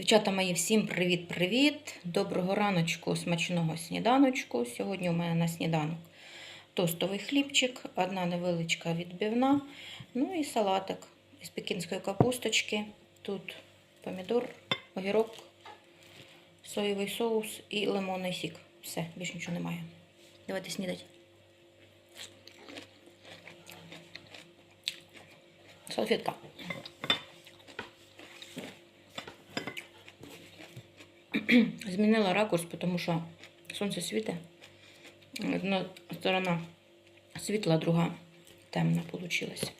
Дівчата мої, всім привіт-привіт! Доброго раночку, смачного сніданочку. Сьогодні у мене на сніданок тостовий хлібчик, одна невеличка відбивна, ну і салатик із пекінської капусточки. Тут помідор, огірок, соєвий соус і лимонний сік. Все, більше нічого немає. Давайте снідати. Салфетка. Змінила ракурс, тому що сонце світить. Одна сторона світла, друга темна получилась.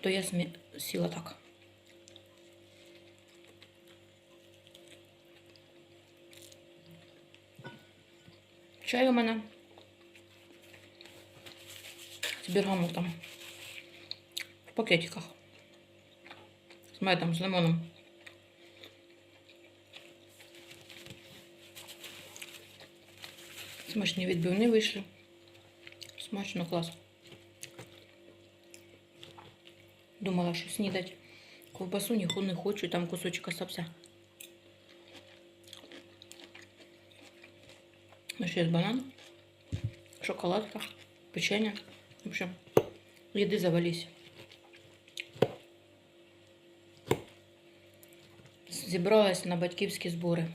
То я сіла так. Чай у мене з бергамотом в пакетиках. З медом, з лимоном. Смачні відбивні вийшли. Смачно, клас. Думала, що снідать. Ковбасу ніху не хочу, там кусочок остався. Ну, ще є банан, шоколадка, печення. В общем, їди завались. Зібралась на батьківські збори.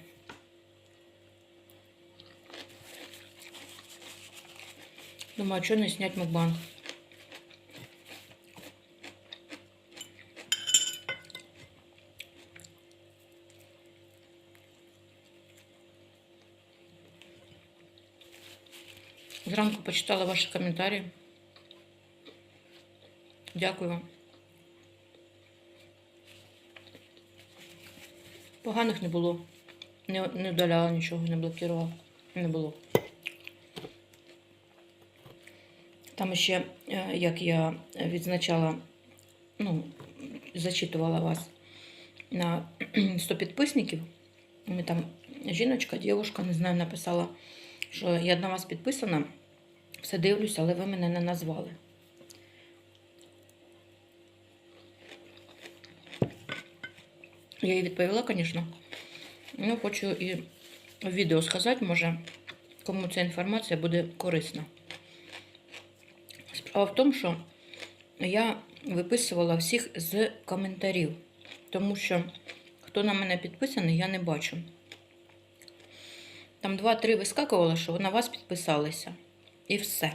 Думаю, что не снять мукбанг? Зранку почитала ваші коментарі. Дякую вам. Поганих не було. Не, не вдаляла нічого, не блокувала. Не було. Там ще, е, як я відзначала, ну, зачитувала вас на 100 підписників. Ми там жіночка, дівчинка, не знаю, написала, що я на вас підписана, все дивлюся, але ви мене не назвали. Я їй відповіла, звісно. Ну, хочу і в відео сказати, може, кому ця інформація буде корисна. Справа в тому, що я виписувала всіх з коментарів, тому що хто на мене підписаний, я не бачу. Там два-три вискакувало, що на вас підписалися. І все.